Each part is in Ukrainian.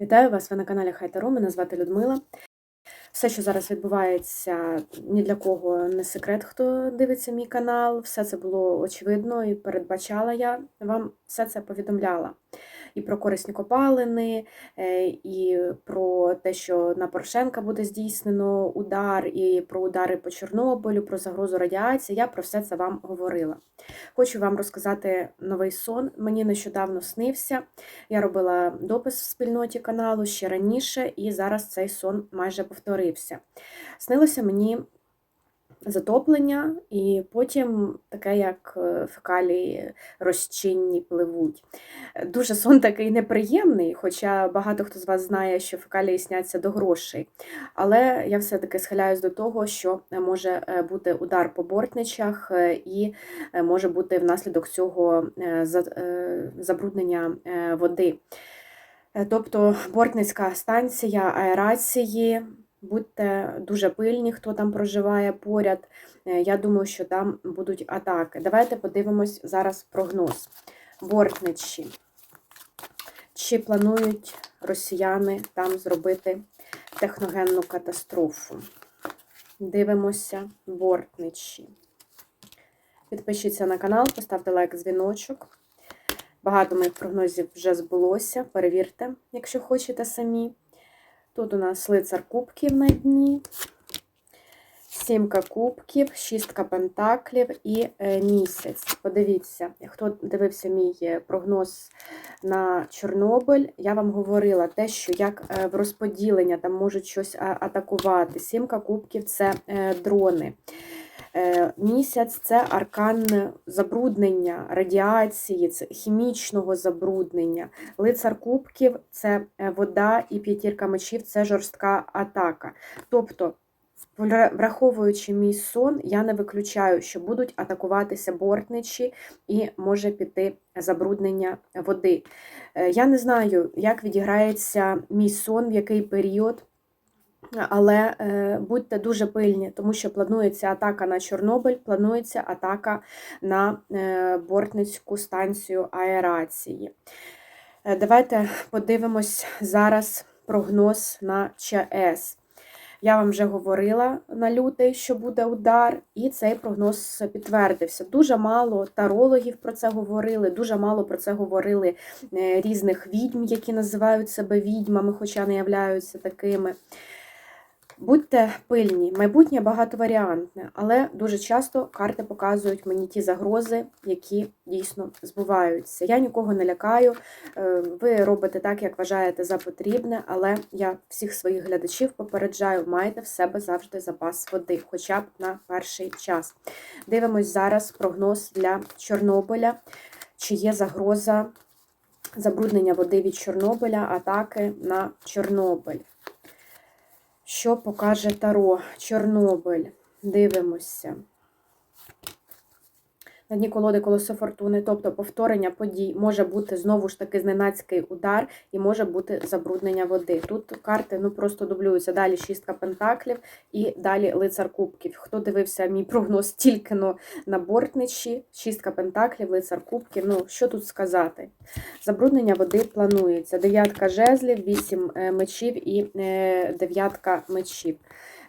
Вітаю вас! Ви на каналі Хайтару. Мене звати Людмила. Все, що зараз відбувається, ні для кого не секрет, хто дивиться мій канал. Все це було очевидно і передбачала я вам все це повідомляла. І про корисні копалини, е, і про те, що на Порошенка буде здійснено удар, і про удари по Чорнобилю, про загрозу радіації. Я про все це вам говорила. Хочу вам розказати новий сон. Мені нещодавно снився. Я робила допис в спільноті каналу ще раніше, і зараз цей сон майже повторився. Снилося мені затоплення, і потім таке, як е, фекалії розчинні пливуть. Дуже сон такий неприємний, хоча багато хто з вас знає, що фекалії сняться до грошей. Але я все-таки схиляюсь до того, що може е, бути удар по бортничах, е, і може бути внаслідок цього забруднення води. Тобто бортницька станція аерації Будьте дуже пильні, хто там проживає поряд. Е, я думаю, що там будуть атаки. Давайте подивимось зараз прогноз. Бортничі. Чи планують росіяни там зробити техногенну катастрофу? Дивимося, бортничі. Підпишіться на канал, поставте лайк, дзвіночок. Багато моїх прогнозів вже збулося. Перевірте, якщо хочете самі. Тут у нас лицар кубків на дні, сімка кубків, шістка пентаклів і е, місяць. Подивіться, хто дивився мій е, прогноз на Чорнобиль, я вам говорила те, що як е, в розподілення там можуть щось атакувати. Сімка кубків це дрони. Е, місяць це аркан забруднення, радіації, хімічного забруднення. Лицар кубків це е, вода і п'ятірка мечів це жорстка атака. Тобто, враховуючи мій сон, я не виключаю, що будуть атакуватися бортничі і може піти забруднення води. Е, я не знаю, як відіграється мій сон, в який період. Але е, будьте дуже пильні, тому що планується атака на Чорнобиль, планується атака на е, Бортницьку станцію аерації. Е, давайте подивимось зараз прогноз на ЧАЕС. Я вам вже говорила на лютий, що буде удар, і цей прогноз підтвердився. Дуже мало тарологів про це говорили, дуже мало про це говорили різних відьм, які називають себе відьмами, хоча не являються такими. Будьте пильні, майбутнє багатоваріантне, але дуже часто карти показують мені ті загрози, які дійсно збуваються. Я нікого не лякаю, е, ви робите так, як вважаєте за потрібне, але я всіх своїх глядачів попереджаю, майте в себе завжди запас води, хоча б на перший час. Дивимось зараз прогноз для Чорнобиля, чи є загроза забруднення води від Чорнобиля, атаки на Чорнобиль. Що покаже Таро? Чорнобиль. Дивимося. На дні колоди колесо фортуни, тобто повторення подій, може бути знову ж таки зненацький удар і може бути забруднення води. Тут карти ну просто дублюються. Далі шістка пентаклів і далі лицар кубків. Хто дивився мій прогноз тільки но на бортничі, шістка пентаклів, лицар кубків. Ну, що тут сказати? Забруднення води планується. Дев'ятка жезлів, вісім е, мечів і е, дев'ятка мечів.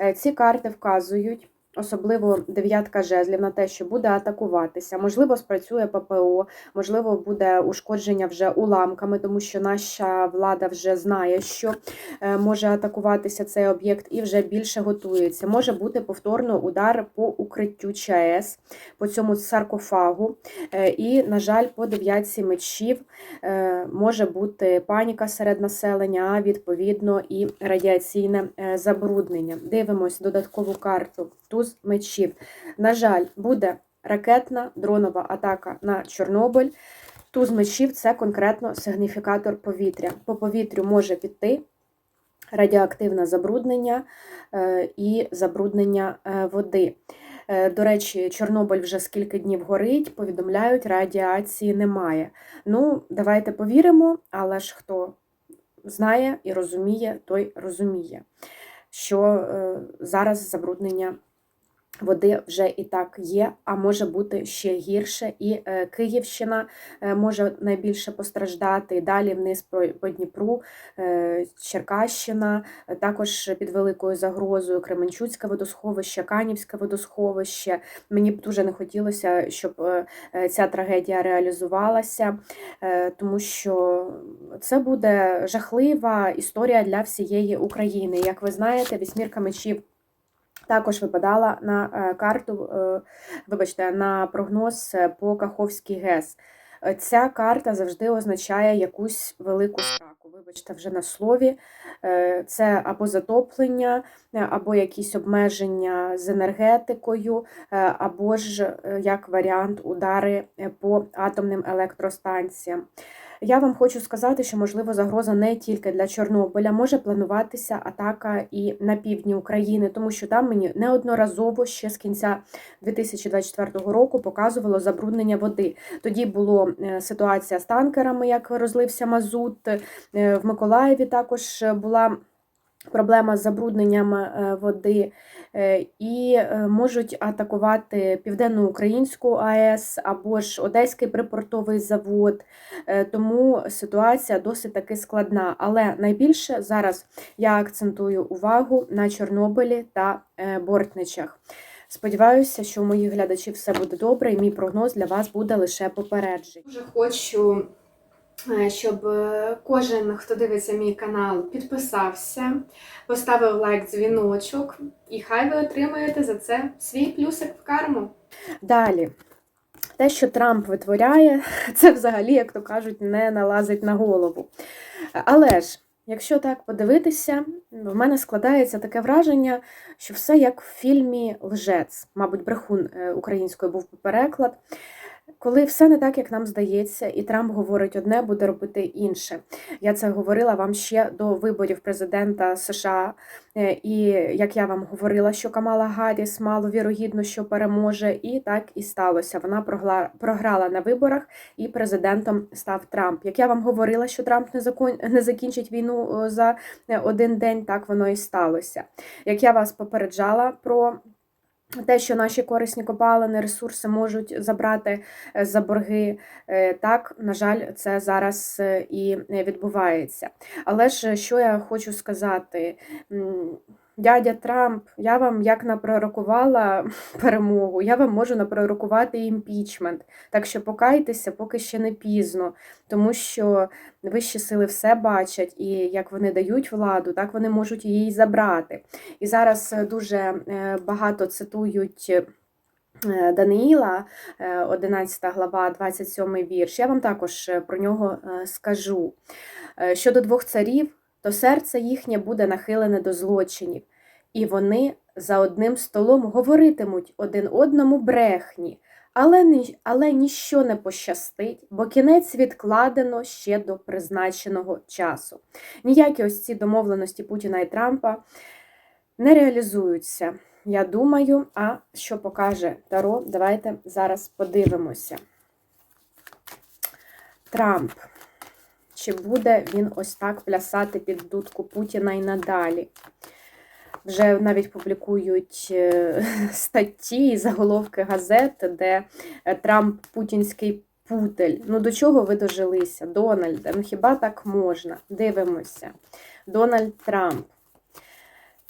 Е, ці карти вказують особливо дев'ятка жезлів на те, що буде атакуватися, можливо, спрацює ППО, можливо, буде ушкодження вже уламками, тому що наша влада вже знає, що е, може атакуватися цей об'єкт, і вже більше готується. Може бути повторно удар по укриттю ЧАЕС, по цьому саркофагу. Е, і, на жаль, по дев'ятці мечів е, може бути паніка серед населення, а відповідно і радіаційне забруднення. Дивимось додаткову карту туз мечів. На жаль, буде ракетна дронова атака на Чорнобиль. Туз мечів це конкретно сигніфікатор повітря. По повітрю може піти радіоактивне забруднення е, і забруднення е, води. Е, до речі, Чорнобиль вже скільки днів горить, повідомляють, радіації немає. Ну, давайте повіримо, але ж хто знає і розуміє, той розуміє, що зараз забруднення Води вже і так є, а може бути ще гірше. І е, Київщина е, може найбільше постраждати. Далі вниз по, Дніпру, е, Черкащина, також під великою загрозою Кременчуцьке водосховище, Канівське водосховище. Мені б дуже не хотілося, щоб ця трагедія реалізувалася, тому що це буде жахлива історія для всієї України. Як ви знаєте, вісьмірка мечів. Також випадала на е, карту, е, вибачте, на прогноз е, по Каховській ГЕС. Ця карта завжди означає якусь велику сраку. Вибачте, вже на слові. Це або затоплення, або якісь обмеження з енергетикою, або ж як варіант удари по атомним електростанціям. Я вам хочу сказати, що можливо загроза не тільки для Чорнобиля, може плануватися атака і на півдні України, тому що там мені неодноразово ще з кінця 2024 року показувало забруднення води. Тоді була ситуація з танкерами, як розлився мазут. Е, В Миколаєві також була. Проблема з забрудненням е, води е, і е, можуть атакувати Південноукраїнську АЕС або ж Одеський припортовий завод. Тому ситуація досить таки складна. Але найбільше зараз я акцентую увагу на Чорнобилі та Бортничах. Сподіваюся, що у моїх глядачів все буде добре, і мій прогноз для вас буде лише попередження. Дуже хочу, щоб е, кожен, хто дивиться мій канал, підписався, поставив лайк, дзвіночок, і хай ви отримаєте за це свій плюсик в карму. Далі. Те, що Трамп витворяє, це взагалі, як то кажуть, не налазить на голову. Але ж, якщо так подивитися, в мене складається таке враження, що все як в фільмі Лжець, мабуть, брехун е, українською був переклад. Коли все не так, як нам здається, і Трамп говорить одне, буде робити інше. Я це говорила вам ще до виборів президента США. Е, І як я вам говорила, що Камала Гарріс мало вірогідно, що переможе, і так і сталося. Вона програла на виборах, і президентом став Трамп. Як я вам говорила, що Трамп не закінчить війну е, за е, один день, так воно і сталося. Як я вас попереджала про. Те, що наші корисні копалини, ресурси можуть забрати е, за борги, е, так, на жаль, це зараз е, і відбувається. Але ж що я хочу сказати, дядя Трамп, я вам як напророкувала перемогу, я вам можу напророкувати імпічмент. Так що покайтеся, поки ще не пізно, тому що вищі сили все бачать, і як вони дають владу, так вони можуть її забрати. І зараз е, дуже е, багато цитують. е, Даниїла, е, 11 глава, 27 вірш. Я вам також про нього скажу. Щодо двох царів, то серце їхнє буде нахилене до злочинів, і вони за одним столом говоритимуть один одному брехні, але, але ніщо не пощастить, бо кінець відкладено ще до призначеного часу. Ніякі ось ці домовленості Путіна і Трампа не реалізуються. Я думаю, а що покаже Таро, давайте зараз подивимося. Трамп. Чи буде він ось так плясати під дудку Путіна і надалі? Вже навіть публікують е, статті і заголовки газет, де е, Трамп путінський путель. Ну до чого ви дожилися? Дональде, ну хіба так можна? Дивимося. Дональд Трамп.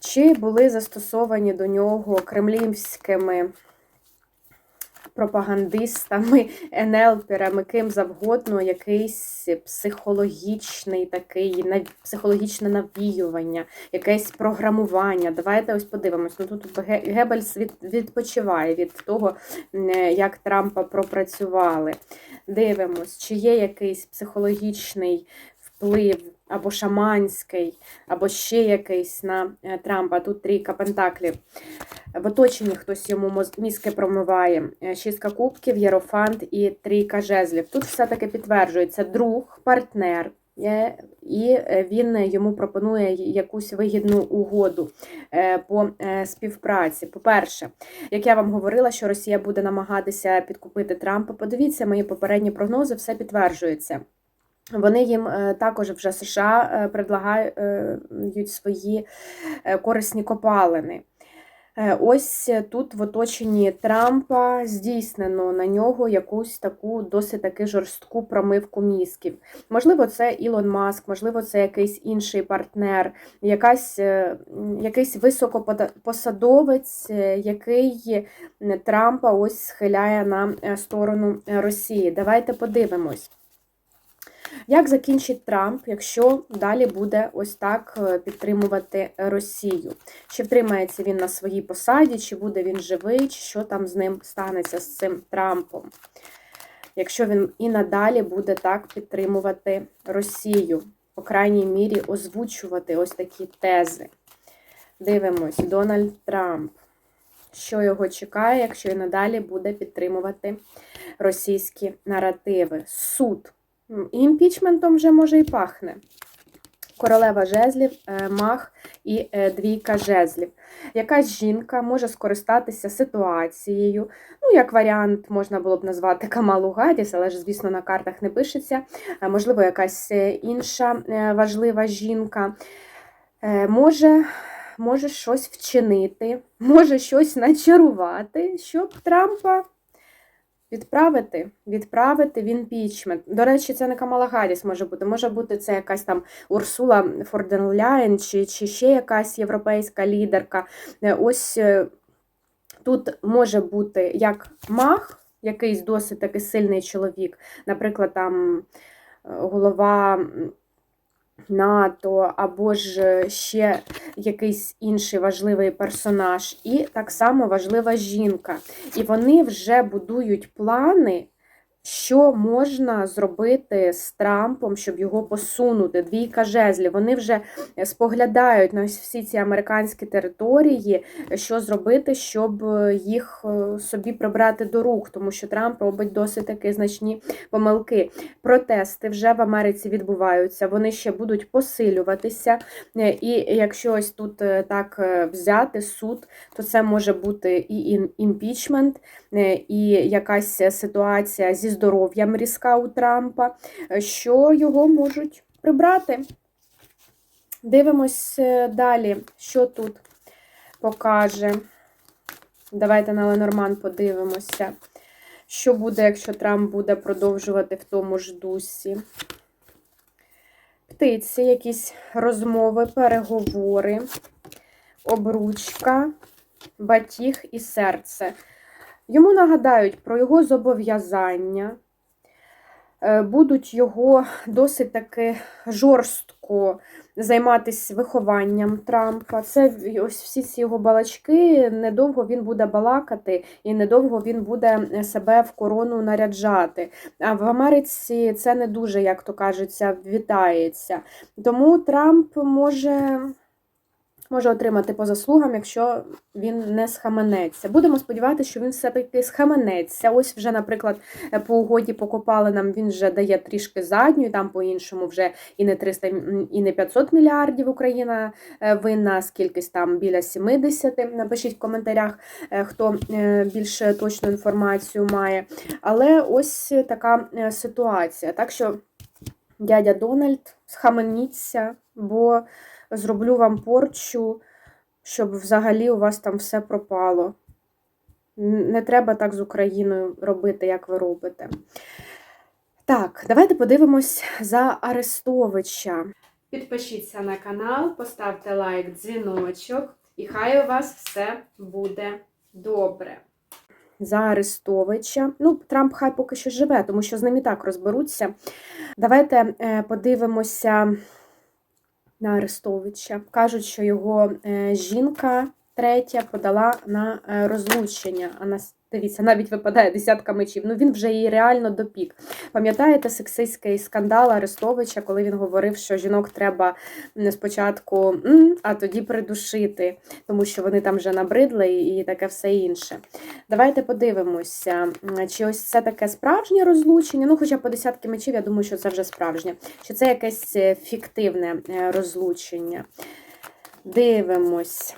Чи були застосовані до нього кремлівськими пропагандистами, енелперами, ким завгодно, якийсь психологічний такий психологічне навіювання, якесь програмування. Давайте ось подивимось. Ну тут Ге- Геббельс від, відпочиває від того, як Трампа пропрацювали. Дивимось, чи є якийсь психологічний вплив або шаманський, або ще якийсь на е, Трампа. Тут трійка пентаклів. В оточенні хтось йому мізки промиває. Е, Шістка кубків, єрофант і трійка жезлів. Тут все-таки підтверджується друг, партнер. е, І він йому пропонує якусь вигідну угоду по співпраці. По-перше, як я вам говорила, що Росія буде намагатися підкупити Трампа, подивіться, мої попередні прогнози, все підтверджується. Вони їм е, також вже США е, предлагають свої е, корисні копалини. Ось тут в оточенні Трампа здійснено на нього якусь таку досить таки жорстку промивку мізків. Можливо, це Ілон Маск, можливо, це якийсь інший партнер, якась, якийсь високопосадовець, який Трампа ось схиляє на сторону Росії. Давайте подивимось. Як закінчить Трамп, якщо далі буде ось так е, підтримувати Росію? Чи втримається він на своїй посаді, чи буде він живий, чи що там з ним станеться з цим Трампом? Якщо він і надалі буде так підтримувати Росію, по крайній мірі озвучувати ось такі тези. Дивимось, Дональд Трамп. Що його чекає, якщо і надалі буде підтримувати російські наративи? Суд. Імпічментом вже може і пахне. Королева жезлів, е, мах і е, двійка жезлів. Якась жінка може скористатися ситуацією. Ну, як варіант, можна було б назвати Камалу Гадіс, але ж, звісно, на картах не пишеться. Е, Можливо, якась інша важлива жінка. Може, може щось вчинити, може щось начарувати, щоб Трампа Відправити, відправити в імпічмент. До речі, це не Камала Гарріс може бути. Може бути це якась там Урсула Форденляєн чи, чи ще якась європейська лідерка. Е, Ось е, тут може бути як мах, якийсь досить такий сильний чоловік, наприклад, там е, голова НАТО, або ж е, ще якийсь інший важливий персонаж, і так само важлива жінка. І вони вже будують плани, що можна зробити з Трампом, щоб його посунути. Двійка жезлів. Вони вже споглядають на всі ці американські території, що зробити, щоб е, їх е, собі прибрати до рук, тому що Трамп робить досить таки значні помилки. Протести вже в Америці відбуваються, вони ще будуть посилюватися. Е, І якщо ось тут е, так е, взяти суд, то це може бути і імпічмент, е, і якась ситуація зі здоров'ям різка у Трампа, е, що його можуть прибрати. Дивимось е, далі, що тут покаже. Давайте на Ленорман подивимося, що буде, якщо Трамп буде продовжувати в тому ж дусі. Птиці, якісь розмови, переговори, обручка, батіг і серце. Йому нагадають про його зобов'язання, е, будуть його досить таки жорстко займатися вихованням Трампа. Це ось всі ці його балачки. Недовго він буде балакати і недовго він буде себе в корону наряджати. А в Америці це не дуже, як то кажеться, вітається. Тому Трамп може. Може отримати по заслугам, якщо він не схаменеться. Будемо сподіватися, що він все-таки схаменеться. Ось вже, наприклад, е, по угоді по копалинам він вже дає трішки задню, там по-іншому вже і не 300, і не 500 мільярдів Україна е, винна, скількись там біля 70. Напишіть в коментарях, е, хто е, більш точну інформацію має. Але ось така ситуація. Так що, дядя Дональд, схаменіться, бо зроблю вам порчу, щоб взагалі у вас там все пропало. Не треба так з Україною робити, як ви робите. Так, давайте подивимось за Арестовича. Підпишіться на канал, поставте лайк, дзвіночок, і хай у вас все буде добре. За Арестовича. Ну, Трамп хай поки що живе, тому що з ним і так розберуться. Давайте е, подивимося на Арестовича. Кажуть, що його е, жінка третя подала на е, розлучення. А дивіться, навіть випадає десятка мечів. Ну він вже її реально допік. Пам'ятаєте сексистський скандал Арестовича, коли він говорив, що жінок треба спочатку, а тоді придушити, тому що вони там вже набридли і таке все інше. Давайте подивимося, чи ось це таке справжнє розлучення. Ну, хоча по десятки мечів, я думаю, що це вже справжнє. Чи це якесь е, фіктивне е, розлучення? Дивимось.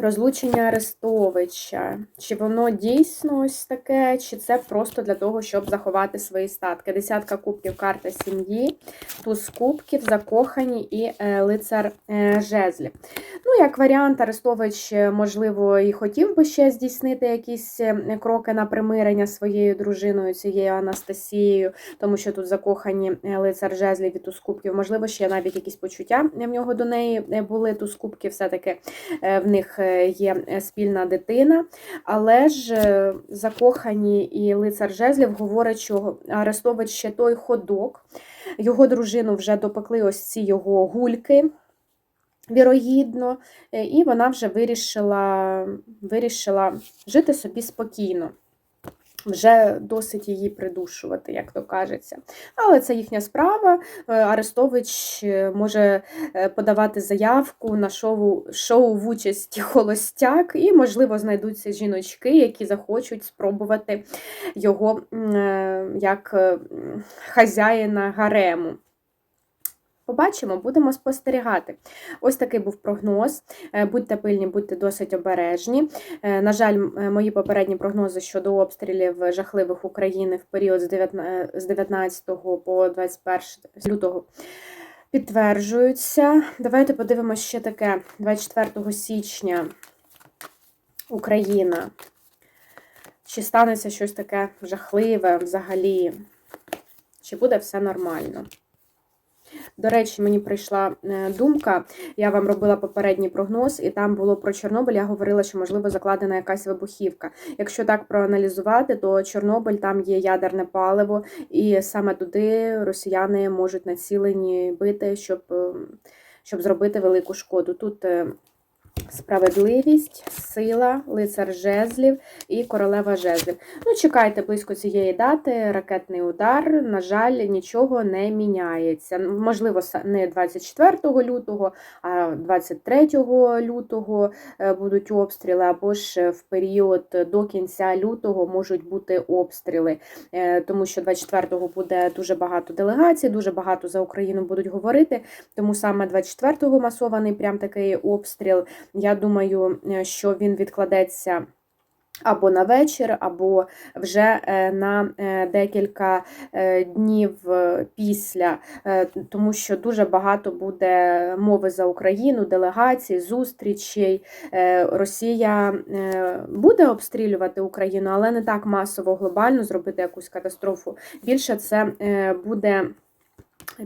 Розлучення Арестовича. Чи воно дійсно ось таке, чи це просто для того, щоб заховати свої статки? Десятка кубків, карта сім'ї, туз кубків, закохані і е, лицар е, жезлів. Ну, як варіант, Арестович, е, можливо, і хотів би ще здійснити якісь кроки на примирення своєю дружиною, цією Анастасією, тому що тут закохані лицар жезлів і туз кубків. Можливо, ще навіть якісь почуття в нього до неї були. Туз кубків все-таки в них є е, спільна дитина. Але ж е, закохані і лицар жезлів говорить, що Арестович ще той ходок. Його дружину вже допекли ось ці його гульки. Вірогідно, е, і вона вже вирішила, вирішила жити собі спокійно. Вже досить її придушувати, як то кажеться. Але це їхня справа. Е, Арестович е, може е, подавати заявку на шоу, шоу в участі Холостяк, і, можливо, знайдуться жіночки, які захочуть спробувати його як хазяїна гарему. Побачимо, будемо спостерігати. Ось такий був прогноз. Е, Будьте пильні, будьте досить обережні. Е, На жаль, е, мої попередні прогнози щодо обстрілів жахливих України в період з 19 з 19 по 21 лютого підтверджуються. Давайте подивимося ще таке: 24 січня Україна. Чи станеться щось таке жахливе взагалі? Чи буде все нормально? До речі, мені прийшла е, думка, я вам робила попередній прогноз, і там було про Чорнобиль. Я говорила, що можливо закладена якась вибухівка. Якщо так проаналізувати, то Чорнобиль там є ядерне паливо, і саме туди росіяни можуть націлені бити, щоб, е, щоб зробити велику шкоду. Тут е, справедливість, сила, лицар жезлів і королева жезлів. Ну, чекайте близько цієї дати, ракетний удар. На жаль, нічого не міняється. Можливо, не 24 лютого, а 23 лютого е, будуть обстріли, або ж в період до кінця лютого можуть бути обстріли, Е, тому що 24-го буде дуже багато делегацій, дуже багато за Україну будуть говорити. Тому саме 24-го масований прям такий обстріл. Я думаю, е, що він відкладеться. Або на вечір, або вже е, на е, декілька днів після, тому що дуже багато буде мови за Україну, делегацій, зустрічей. Росія буде обстрілювати Україну, але не так масово, глобально зробити якусь катастрофу. Більше це буде.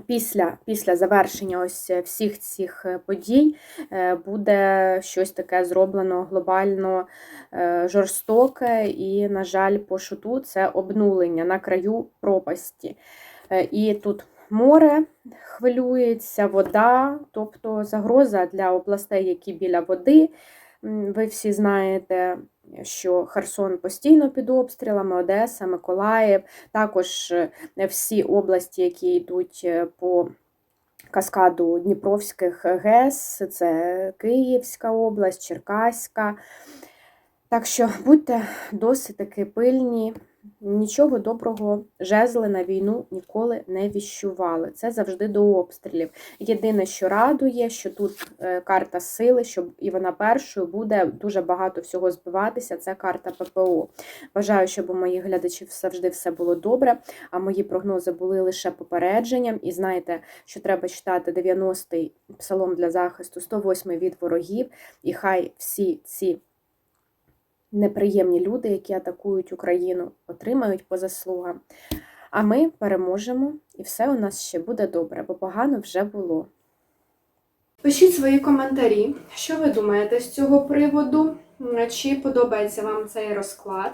Після, після завершення ось всіх цих е, подій е, буде щось таке зроблено глобально е, жорстоке, і, на жаль, по шуту це обнулення на краю пропасті. Е, І тут море хвилюється, вода, тобто загроза для областей, які біля води. Ви всі знаєте, що Херсон постійно під обстрілами, Одеса, Миколаїв, також е, всі області, які йдуть е, по каскаду Дніпровських ГЕС, це Київська область, Черкаська. Так що будьте досить таки пильні. Нічого доброго жезли на війну ніколи не віщували. Це завжди до обстрілів. Єдине, що радує, що тут е, карта сили, що і вона першою буде дуже багато всього збиватися. Це карта ППО. Бажаю, щоб у моїх глядачів завжди все було добре, а мої прогнози були лише попередженням. І знаєте, що треба читати 90-й псалом для захисту, 108-й від ворогів, і хай всі ці неприємні люди, які атакують Україну, отримають по заслугам. А ми переможемо, і все у нас ще буде добре, бо погано вже було. Пишіть свої коментарі, що ви думаєте з цього приводу, чи подобається вам цей розклад.